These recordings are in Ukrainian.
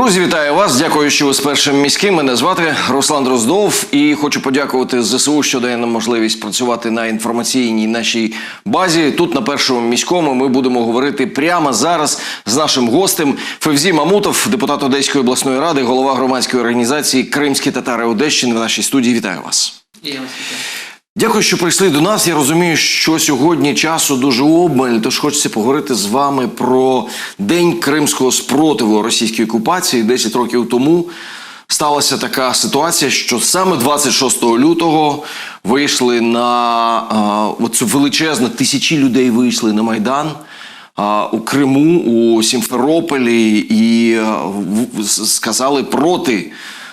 Друзі, вітаю вас. Дякую, що ви з першим міським. Мене звати Руслан Дроздов і хочу подякувати ЗСУ, що дає нам можливість працювати на інформаційній нашій базі. Тут на першому міському ми будемо говорити прямо зараз з нашим гостем Февзі Мамутов, депутат Одеської обласної ради, голова громадської організації Кримські татари Одещини в нашій студії. Вітаю вас. Дякую, що прийшли до нас. Я розумію, що сьогодні часу дуже обмаль, тож хочеться поговорити з вами про день кримського спротиву російській окупації 10 років тому. Сталася така ситуація, що саме 26 лютого вийшли на оцю величезну, тисячі людей вийшли на Майдан у Криму, у Сімферополі і сказали проти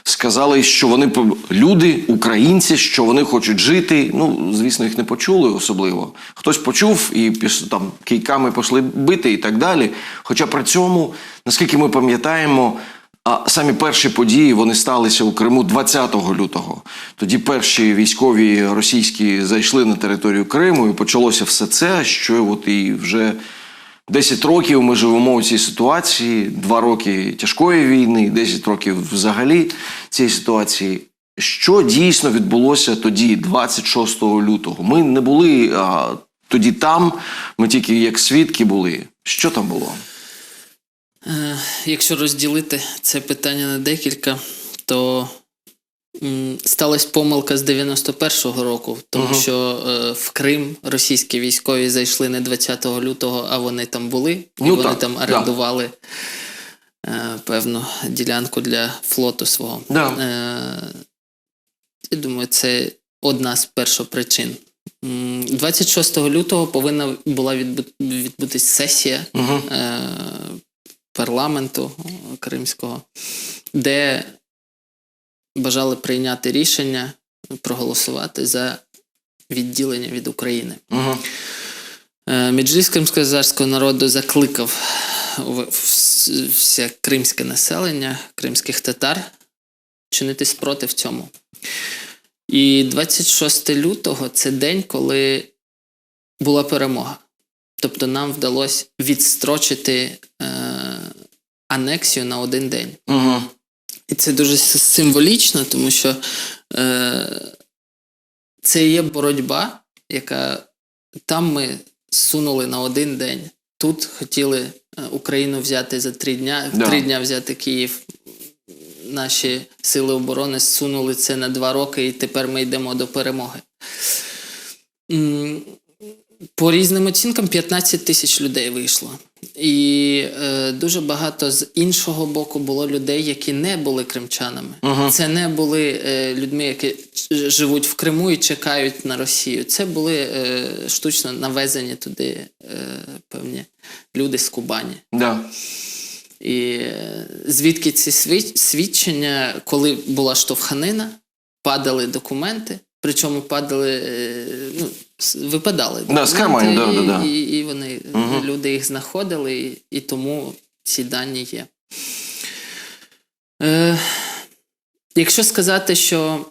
сказали, що вони люди, українці, що вони хочуть жити. Ну, звісно, їх не почули особливо. Хтось почув і там кийками пішли бити і так далі. Хоча при цьому, наскільки ми пам'ятаємо, а самі перші події вони сталися у Криму 20 лютого. Тоді перші військові російські зайшли на територію Криму, і почалося все це, що от і вже 10 років ми живемо у цій ситуації, 2 роки тяжкої війни, 10 років взагалі цієї ситуації. Що дійсно відбулося тоді, 26 лютого? Ми не були а, тоді там, ми тільки як свідки були. Що там було? Е, Якщо розділити це питання на декілька, то сталася помилка з 91-го року, тому що е, в Крим російські військові зайшли не 20 лютого, а вони там були, і Ну, вони так, там да. орендували е, певну ділянку для флоту свого. Да. Е, я думаю, це одна з першопричин. М, 26 лютого повинна була відбу- відбутись сесія Угу. е, парламенту кримського, де бажали прийняти рішення проголосувати за відділення від України. Угу. Е, Меджліс кримськотатарського народу закликав все кримське населення, кримських татар чинити спротив цьому. І 26 лютого це день, коли була перемога. Тобто нам вдалося відстрочити е, анексію на один день. Угу. І це дуже символічно, тому що е, це є боротьба, яка там ми сунули на один день. Тут хотіли е, Україну взяти за три дня, Да. три дня взяти Київ. Наші сили оборони сунули це на два роки, і тепер ми йдемо до перемоги. По різним оцінкам 15 тисяч людей вийшло. І е, дуже багато з іншого боку було людей, які не були кримчанами. Мгм. Це не були е, людьми, які живуть в Криму і чекають на Росію. Це були е, штучно навезені туди е, певні люди з Кубані. Да. І е, звідки ці свідчення, коли була штовханина, падали документи, причому падали, е, ну, випадали Да, карманів, да, да, да. І, і вони, Мгм. люди їх знаходили, і, і тому ці дані є. Е, якщо сказати, що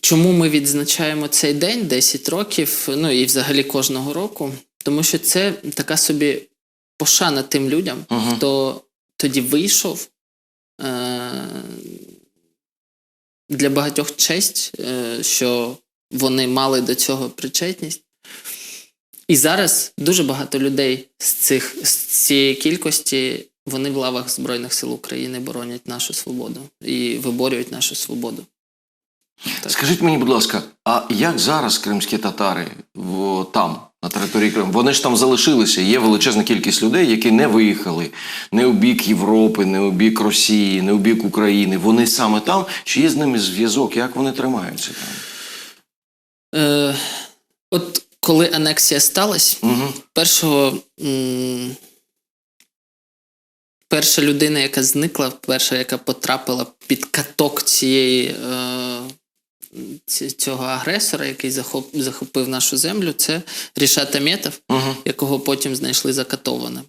чому ми відзначаємо цей день 10 років, ну і взагалі кожного року, тому що це така собі пошана тим людям, Мгм. хто тоді вийшов. Е- для багатьох честь, е- що вони мали до цього причетність. І зараз дуже багато людей з, цих, з цієї кількості вони в лавах Збройних сил України боронять нашу свободу і виборюють нашу свободу. Так. Скажіть мені, будь ласка, а як зараз кримські татари в, там, на території Криму? Вони ж там залишилися. Є величезна кількість людей, які не виїхали не у бік Європи, не у бік Росії, не у бік України. Вони саме там. Чи є з ними зв'язок? Як вони тримаються там? Е, от коли анексія сталася, Угу. першого. м, Перша людина, яка зникла, перша, яка потрапила під каток цієї, е, цього агресора, який захоп, захопив нашу землю, це Рішат Аметов, Угу. якого потім знайшли закатованим.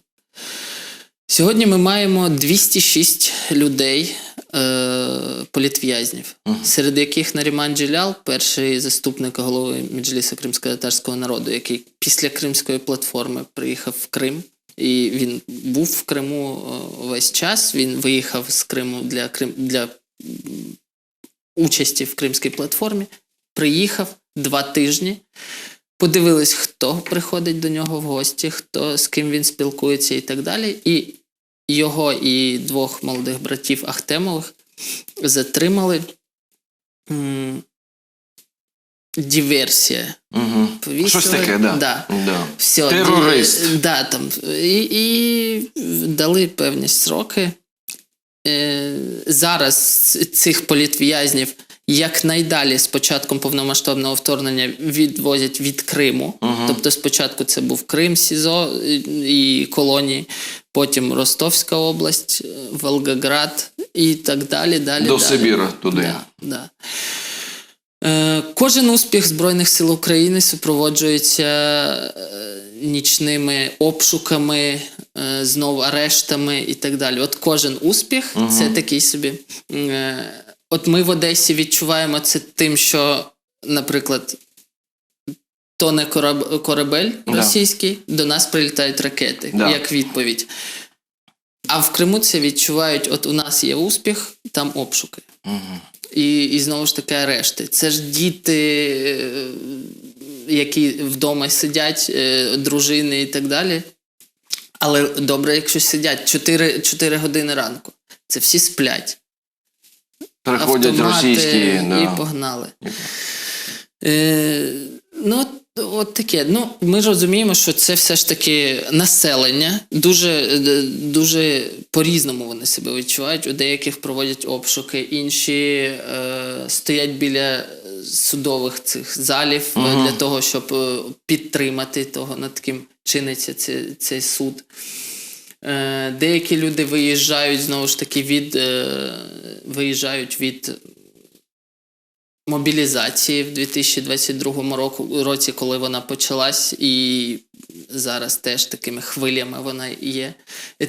Сьогодні ми маємо 206 людей, е, політв'язнів, Мгм. серед яких Наріман Джелял, перший заступник голови Меджлісу кримськотатарського народу, який після Кримської платформи приїхав в Крим І він був в Криму е, весь час. Він виїхав з Криму для Крим для участі в Кримській платформі. Приїхав два тижні. Подивились, хто приходить до нього в гості, хто з ким він спілкується і так далі. І його і двох молодих братів Ахтемових затримали. м, Диверсія. Угу. Щось таке, да. Да. Да. Все, Терорист. Да, там, і, і дали певні сроки. Е, зараз цих політв'язнів якнайдалі з початком повномасштабного вторгнення відвозять від Криму. Тобто спочатку це був Крим, СІЗО і і колонії, потім Ростовська область, е, Волгоград і так далі. далі До далі. Сибіра туди. Да, да. Е, Кожен успіх Збройних сил України супроводжується е, нічними обшуками, е, знову арештами і так далі. От кожен успіх це такий собі. е, От ми в Одесі відчуваємо це тим, що, наприклад, тоне кораб- корабель Да. російський, до нас прилітають ракети, Да. як відповідь. А в Криму це відчувають: от у нас є успіх, там обшуки. І, і знову ж таки арешти. Це ж діти, е, які вдома сидять, е, дружини і так далі. Але добре, якщо сидять 4, 4 години ранку. Це всі сплять. Приходять Автомати російські. і погнали. Е, ну, от, от таке. Ну, ми розуміємо, що це все ж таки населення. Дуже, е, дуже по-різному вони себе відчувають. У деяких проводять обшуки, інші е, стоять біля судових цих залів угу. для того, щоб е, підтримати того, над ким чиниться цей, цей суд. Е, Деякі люди виїжджають знову ж таки від виїжджають від мобілізації в 2022 року, році, коли вона почалась, і зараз теж такими хвилями вона є.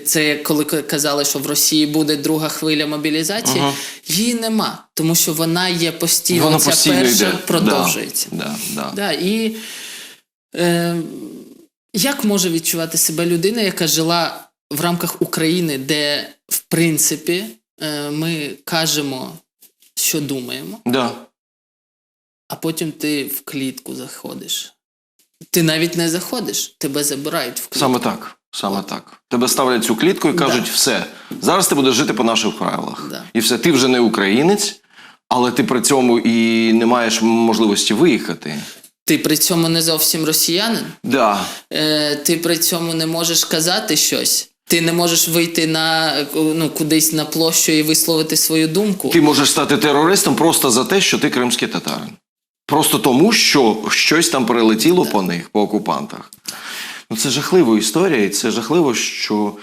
Це коли казали, що в Росії буде друга хвиля мобілізації, її нема, тому що вона є постійно. Воно ця постійно перша йде. продовжується. Да, да. Да, і е, як може відчувати себе людина, яка жила в рамках України, де, в принципі, е, ми кажемо, що думаємо, Да. А потім ти в клітку заходиш. Ти навіть не заходиш, тебе забирають в клітку. Саме так. Саме так. Тебе ставлять цю клітку і кажуть, Да. все, зараз ти будеш жити по наших правилах. Да. І все, ти вже не українець, але ти при цьому і не маєш можливості виїхати. Ти при цьому не зовсім росіянин, Да. е, ти при цьому не можеш казати щось. Ти не можеш вийти на ну, кудись на площу і висловити свою думку. Ти можеш стати терористом просто за те, що ти кримський татарин. Просто тому, що щось там прилетіло по них, по окупантах. Ну, це жахлива історія, і це жахливо, що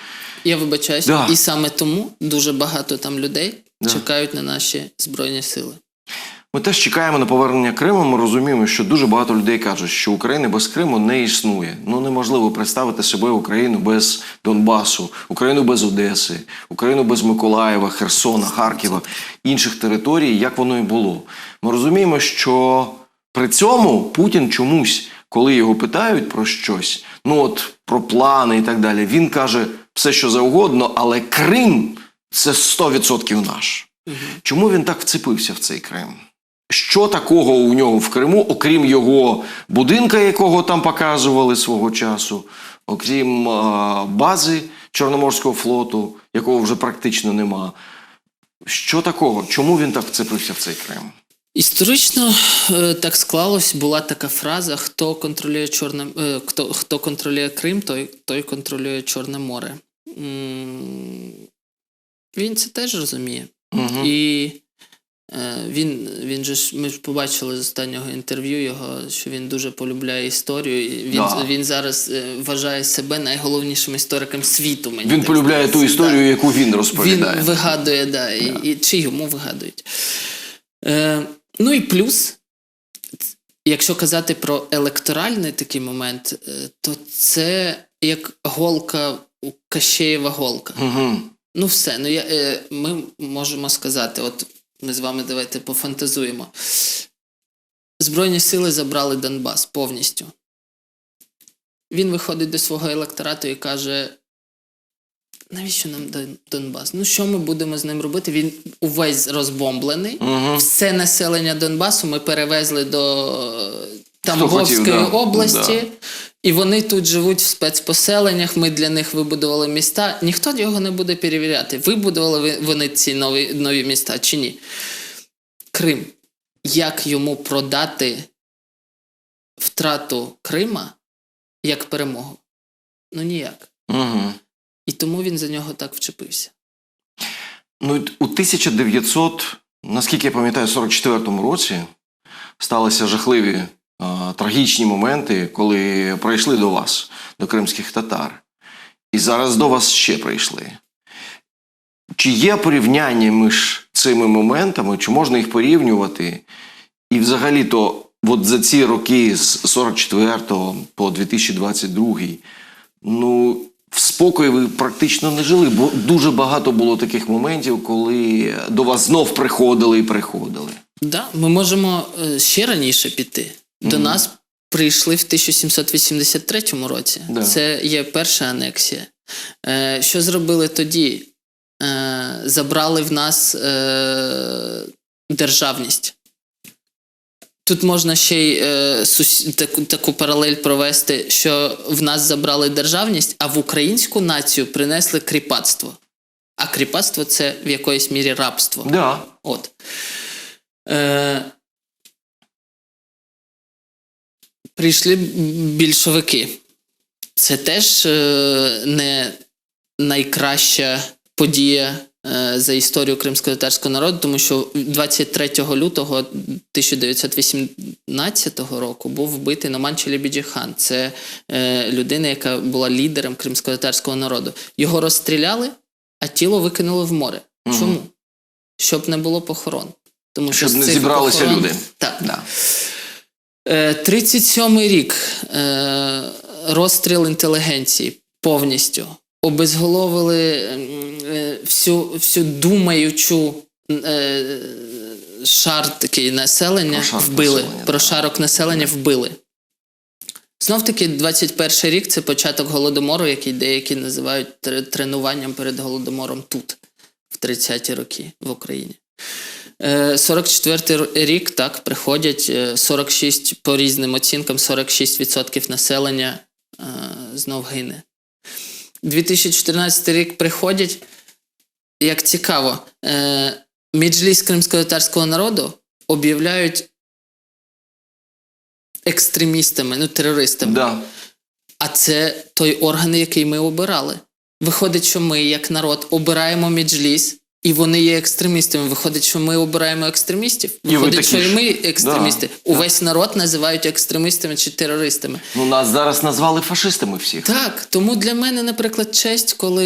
Я вибачаюсь, Да. і саме тому дуже багато там людей Да. чекають на наші збройні сили. Ми теж чекаємо на повернення Криму. Ми розуміємо, що дуже багато людей кажуть, що України без Криму не існує. Ну неможливо представити себе Україну без Донбасу, Україну без Одеси, Україну без Миколаєва, Херсона, Харкова, інших територій, як воно і було. Ми розуміємо, що при цьому Путін чомусь, коли його питають про щось, ну от про плани і так далі, він каже все, що завгодно, але Крим це 100% наш. Чому він так вцепився в цей Крим? Що такого у нього в Криму, окрім його будинка, якого там показували свого часу, окрім е, бази Чорноморського флоту, якого вже практично нема. Що такого? Чому він так вцепився в цей Крим? Історично е, так склалось, була така фраза: хто контролює Чорне, е, хто, хто контролює Крим, той, той контролює Чорне море. Він це теж розуміє. Угу. І е, він, він же ж, ми ж побачили з останнього інтерв'ю його, що він дуже полюбляє історію. Він, Да. він зараз вважає себе найголовнішим істориком світу. Мені Він так полюбляє ту історію, Да. яку він розповідає. Він вигадує, да, і, і чи йому вигадують. Е, ну і плюс, якщо казати про електоральний такий момент, е, то це як голка у Кащеєва голка. Угу. Ну, все. Ну, я, е, ми можемо сказати, от ми з вами давайте пофантазуємо. Збройні сили забрали Донбас повністю. він виходить до свого електорату і каже: навіщо нам Донбас? Ну що ми будемо з ним робити? Він увесь розбомблений. Угу. Все населення Донбасу ми перевезли до е, Тамбовської хотів, да. області, Да. і вони тут живуть в спецпоселеннях. Ми для них вибудували міста. Ніхто його не буде перевіряти. Вибудували ви- вони ці нові, нові міста чи ні? Крим. Як йому продати втрату Крима як перемогу? Ну ніяк. Угу. І тому він за нього так вчепився. Ну, у 1900, наскільки я пам'ятаю, 44-му році сталися жахливі а, трагічні моменти, коли прийшли до вас, до кримських татар. І зараз до вас ще прийшли. Чи є порівняння між цими моментами, чи можна їх порівнювати? І взагалі-то, от за ці роки з 44 по 2022, ну, в спокої ви практично не жили, бо дуже багато було таких моментів, коли до вас знов приходили і приходили. Да, ми можемо е, ще раніше піти. До Мгм. нас прийшли в 1783 році. Да. Це є перша анексія. Е, що зробили тоді? Е, забрали в нас державність. Тут можна ще й е, сус... таку, таку паралель провести, що в нас забрали державність, а в українську націю принесли кріпацтво. А кріпацтво це в якоїсь мірі рабство. Да. От. Е, прийшли більшовики. Це теж е, не найкраща подія за історію кримсько-татарського народу, тому що 23 лютого 1918 року був вбитий Номан Челебіджі-хан. Це е, людина, яка була лідером кримсько-татарського народу. Його розстріляли, а тіло викинули в море. Чому? Щоб не було похорон. Тому Щоб з не зібралися похорон- люди. Так. Да. Е, 37-й рік е, розстріл інтелігенції повністю. Обезголовили е, всю, всю думаючу е, шар такий населення Прошарок вбили. населення, Прошарок населення вбили. Знов таки, 21 рік це початок голодомору, який деякі називають тренуванням перед голодомором тут, в 30-ті роки в Україні. Е, 44-й рік так приходять е, 46 по різним оцінкам, 46% населення е, знов гине. 2014 рік приходять. Як цікаво, е, Меджліс кримсько-татарського народу об'являють екстремістами, ну, терористами. Да. А це той орган, який ми обирали. Виходить, що ми, як народ, обираємо Меджліс, і вони є екстремістами. Виходить, що ми обираємо екстремістів. Виходить, такі що і ми екстремісти. Да, Увесь народ називають екстремістами чи терористами. Ну, нас зараз назвали фашистами всіх. Так, тому для мене, наприклад, честь, коли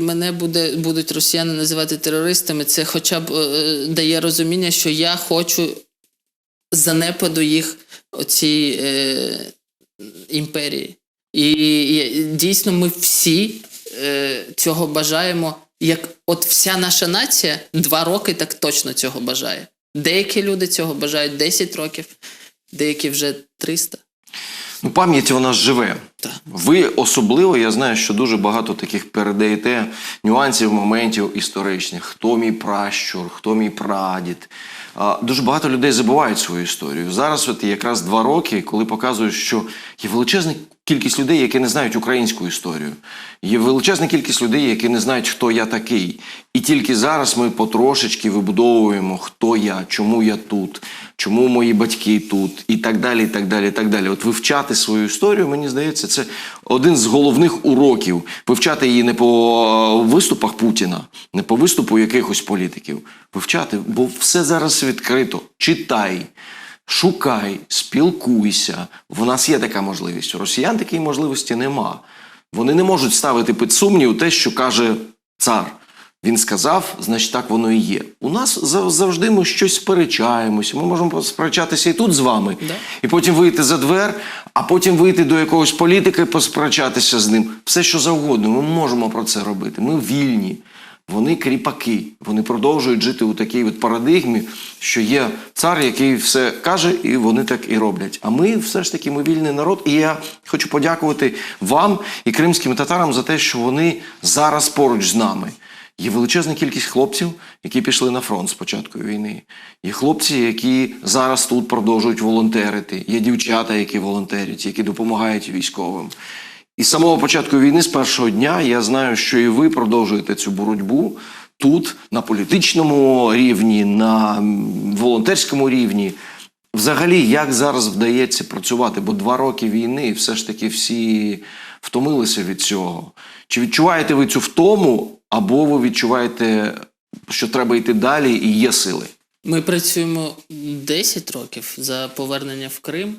мене буде, будуть росіяни називати терористами, це хоча б е, дає розуміння, що я хочу занепаду їх оцій е, імперії. І, і дійсно ми всі е, цього бажаємо. Як от вся наша нація два роки так точно цього бажає. Деякі люди цього бажають 10 років, деякі вже 300. Ну, пам'ять вона живе. Так. Ви особливо, я знаю, що дуже багато таких передаєте нюансів, моментів історичних. Хто мій пращур, хто мій прадід. А, Дуже багато людей забувають свою історію. Зараз от якраз два роки, коли показують, що є величезна кількість людей, які не знають українську історію. Є величезна кількість людей, які не знають, хто я такий. І тільки зараз ми потрошечки вибудовуємо, хто я, чому я тут, чому мої батьки тут, і так далі. і так далі, і так далі. От вивчати свою історію, мені здається, це один з головних уроків. Вивчати її не по е, виступах Путіна, не по виступу якихось політиків. Вивчати, бо все зараз відкрито. Читай. Шукай, спілкуйся. В нас є така можливість. У росіян такої можливості нема. Вони не можуть ставити під сумнів те, що каже цар. Він сказав, значить так воно і є. У нас зав- завжди ми щось сперечаємося. Ми можемо посперечатися і тут з вами, Да. і потім вийти за двер, а потім вийти до якогось політика і посперечатися з ним. Все, що завгодно. Ми можемо про це робити. Ми вільні. Вони кріпаки, вони продовжують жити у такій от парадигмі, що є цар, який все каже, і вони так і роблять. А ми все ж таки ми вільний народ. І я хочу подякувати вам і кримським татарам за те, що вони зараз поруч з нами. Є величезна кількість хлопців, які пішли на фронт з початку війни. Є хлопці, які зараз тут продовжують волонтерити. Є дівчата, які волонтерять, які допомагають військовим. І з самого початку війни, з першого дня, я знаю, що і ви продовжуєте цю боротьбу тут, на політичному рівні, на волонтерському рівні. Взагалі, як зараз вдається працювати? Бо два роки війни, і все ж таки всі втомилися від цього. Чи відчуваєте ви цю втому, або ви відчуваєте, що треба йти далі і є сили? Ми працюємо 10 років за повернення в Крим.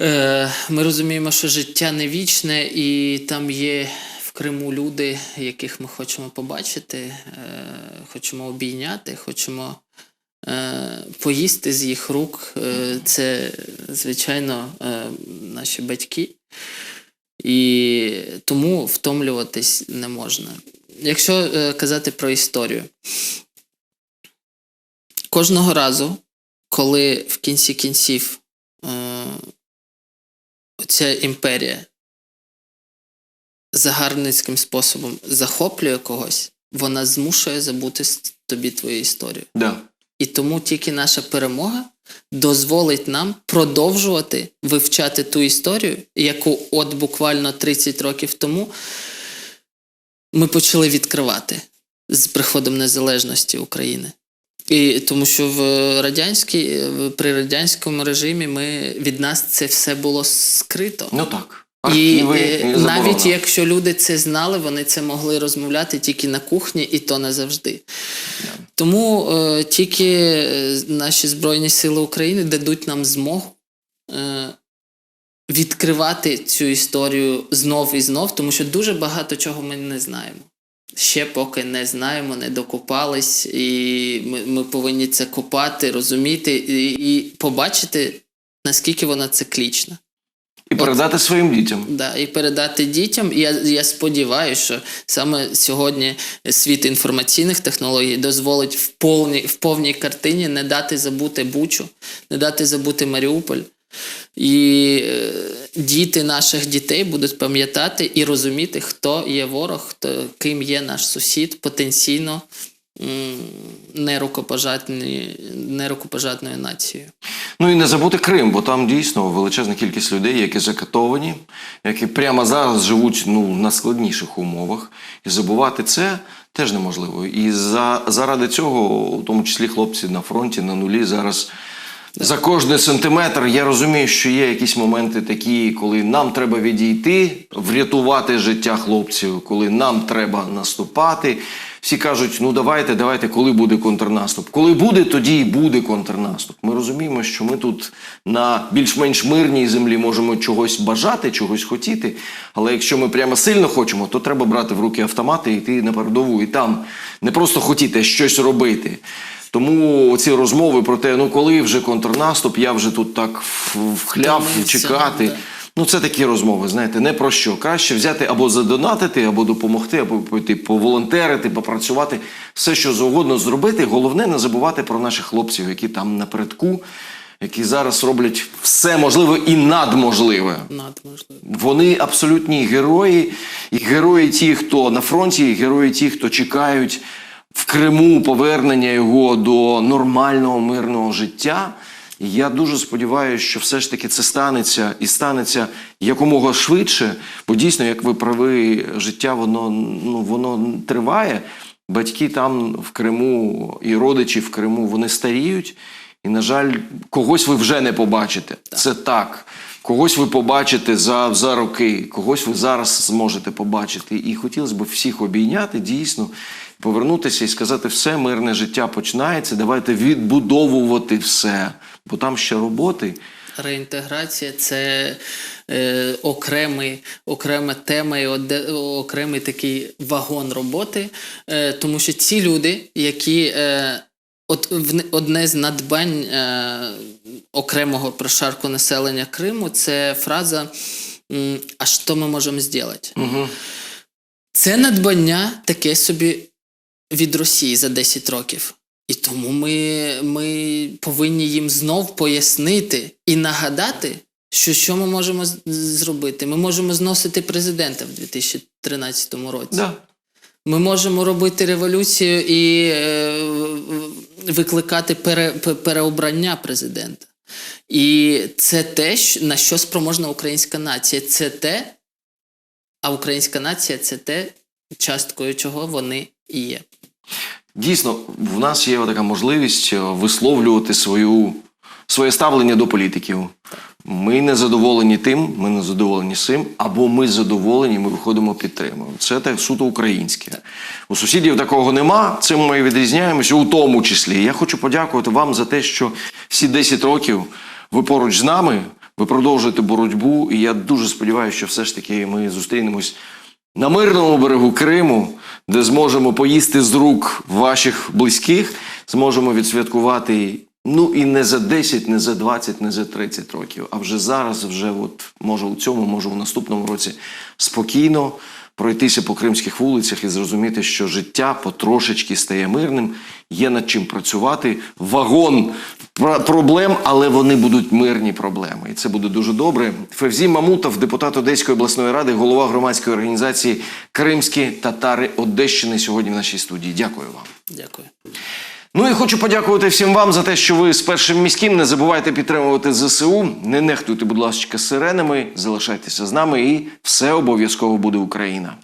Е, Ми розуміємо, що життя не вічне, і там є в Криму люди, яких ми хочемо побачити, е, хочемо обійняти, хочемо е, поїсти з їх рук. Це, звичайно, наші батьки. І тому втомлюватись не можна. Якщо казати про історію, кожного разу, коли в кінці кінців ця імперія загарбницьким способом захоплює когось, вона змушує забути тобі твою історію. Да. І тому тільки наша перемога дозволить нам продовжувати вивчати ту історію, яку от буквально 30 років тому ми почали відкривати з приходом незалежності України. І тому що в радянській, при радянському режимі ми від нас це все було скрито. Ну так. І Архіви, е, і навіть якщо люди це знали, вони це могли розмовляти тільки на кухні, і то не завжди. Тому е, тільки е, наші Збройні Сили України дадуть нам змогу е, відкривати цю історію знов і знов, тому що дуже багато чого ми не знаємо. Ще поки не знаємо, не докопались, і ми, ми повинні це копати, розуміти і, і побачити, наскільки вона циклічна. І передати своїм дітям. Да, і передати дітям. І я, я сподіваюся, що саме сьогодні світ інформаційних технологій дозволить в повній, в повній картині не дати забути Бучу, не дати забути Маріуполь. І е, діти наших дітей будуть пам'ятати і розуміти, хто є ворог, хто, ким є наш сусід, потенційно нерукопожатною нацією. Ну і не забути Крим, бо там дійсно величезна кількість людей, які закатовані, які прямо зараз живуть ну, на складніших умовах. І забувати це теж неможливо. І за, заради цього, в тому числі хлопці на фронті, на нулі зараз. За кожний сантиметр я розумію, що є якісь моменти такі, коли нам треба відійти, врятувати життя хлопців, коли нам треба наступати. Всі кажуть, ну давайте, давайте, коли буде контрнаступ. Коли буде, тоді і буде контрнаступ. Ми розуміємо, що ми тут на більш-менш мирній землі можемо чогось бажати, чогось хотіти. Але якщо ми прямо сильно хочемо, то треба брати в руки автомати і йти на передову. І там не просто хотіти а щось робити. Тому ці розмови про те, ну коли вже контрнаступ, я вже тут так вхляв чекати. Ну, це такі розмови, знаєте, не про що. Краще взяти або задонатити, або допомогти, або пойти поволонтерити, попрацювати, все, що завгодно зробити. Головне не забувати про наших хлопців, які там напередку, які зараз роблять все можливе і надможливе. Надможливо. Вони абсолютні герої, і герої ті, хто на фронті, і герої ті, хто чекають в Криму повернення його до нормального мирного життя. І я дуже сподіваюся, що все ж таки це станеться і станеться якомога швидше, бо дійсно, як ви прави, життя воно ну воно триває. Батьки там в Криму і родичі в Криму вони старіють, і, на жаль, когось ви вже не побачите. Це так. Когось ви побачите за, за роки, когось ви зараз зможете побачити. І хотілося б всіх обійняти дійсно, повернутися і сказати, все, мирне життя починається. Давайте відбудовувати все, бо там ще роботи. Реінтеграція це е, окремий, окрема тема і оде, окремий такий вагон роботи, е, тому що ці люди, які е, от, одне з надбань е, окремого прошарку населення Криму, це фраза А що ми можемо зробити? Угу. Це надбання таке собі від Росії за 10 років. І тому ми, ми повинні їм знов пояснити і нагадати, що, що ми можемо зробити. Ми можемо зносити президента в 2013 році. Да. Ми можемо робити революцію і е, викликати пере, переобрання президента. І це те, на що спроможна українська нація. Це те, а українська нація це те, часткою чого вони є. Дійсно, в нас є така можливість е, висловлювати свою, своє ставлення до політиків. Ми не задоволені тим, ми не задоволені цим, або ми задоволені, ми виходимо підтримуємо. Це так суто українське. У сусідів такого нема. Цим ми відрізняємося, у тому числі. Я хочу подякувати вам за те, що всі 10 років ви поруч з нами, ви продовжуєте боротьбу. І я дуже сподіваюся, що все ж таки ми зустрінемось на мирному берегу Криму, де зможемо поїсти з рук ваших близьких, зможемо відсвяткувати. Ну і не за 10, не за 20, не за 30 років, а вже зараз, вже от може у цьому, може у наступному році спокійно пройтися по кримських вулицях і зрозуміти, що життя потрошечки стає мирним, є над чим працювати. Вагон проблем, але вони будуть мирні проблеми. І це буде дуже добре. Февзі Мамутов, депутат Одеської обласної ради, голова громадської організації Кримські татари Одещини сьогодні в нашій студії. Дякую вам. Дякую. Ну і хочу подякувати всім вам за те, що ви з першим міським. Не забувайте підтримувати ЗСУ. Не нехтуйте, будь ласка, сиренами. Залишайтеся з нами, і все обов'язково буде Україна.